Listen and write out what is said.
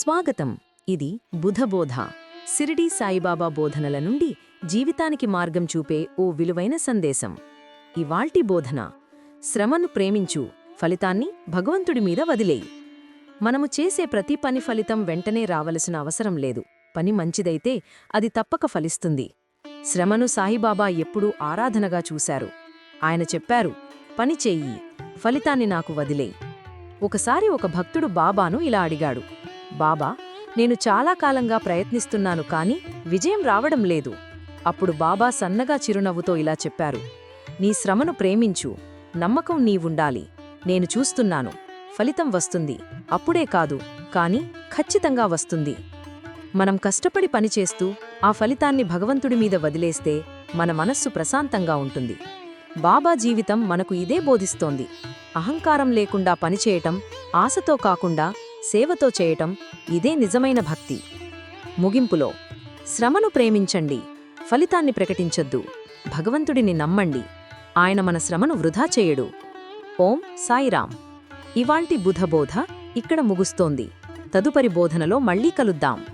స్వాగతం. ఇది బుధబోధ. సిరిడీ సాయిబాబా బోధనల నుండి జీవితానికి మార్గం చూపే ఓ విలువైన సందేశం. ఇవాల్టి బోధన. శ్రమను ప్రేమించు. ఫలితాన్ని భగవంతుడి మీద వదిలేయి. మనము చేసే ప్రతి పని ఫలితం వెంటనే రావలసిన అవసరం లేదు. పని మంచిదైతే అది తప్పక ఫలిస్తుంది. శ్రమను సాయిబాబా ఎప్పుడూ ఆరాధనగా చూశారు. ఆయన చెప్పారు పని చెయ్యి ఫలితాన్ని నాకు వదిలేయి. ఒకసారి ఒక భక్తుడు బాబాను ఇలా అడిగాడు బాబా నేను చాలా కాలంగా ప్రయత్నిస్తున్నాను కాని విజయం రావడం లేదు. అప్పుడు బాబా సన్నగా చిరునవ్వుతో ఇలా చెప్పారు. నీ శ్రమను ప్రేమించు నమ్మకం నీవుండాలి. నేను చూస్తున్నాను ఫలితం వస్తుంది. అప్పుడే కాదు కాని ఖచ్చితంగా వస్తుంది. మనం కష్టపడి పనిచేస్తూ ఆ ఫలితాన్ని భగవంతుడి మీద వదిలేస్తే మన మనస్సు ప్రశాంతంగా ఉంటుంది. బాబా జీవితం మనకు ఇదే బోధిస్తోంది. అహంకారం లేకుండా పనిచేయటం ఆశతో కాకుండా సేవతో చేయటం ఇదే నిజమైన భక్తి. ముగింపులో శ్రమను ప్రేమించండి ఫలితాన్ని ప్రకటించొద్దు భగవంతుడిని నమ్మండి ఆయన మన శ్రమను వృధా చేయడు. ఓం సాయిరాం ఇవాల్టి బుధబోధ ఇక్కడ ముగుస్తోంది. తదుపరి బోధనలో మళ్ళీ కలుద్దాం.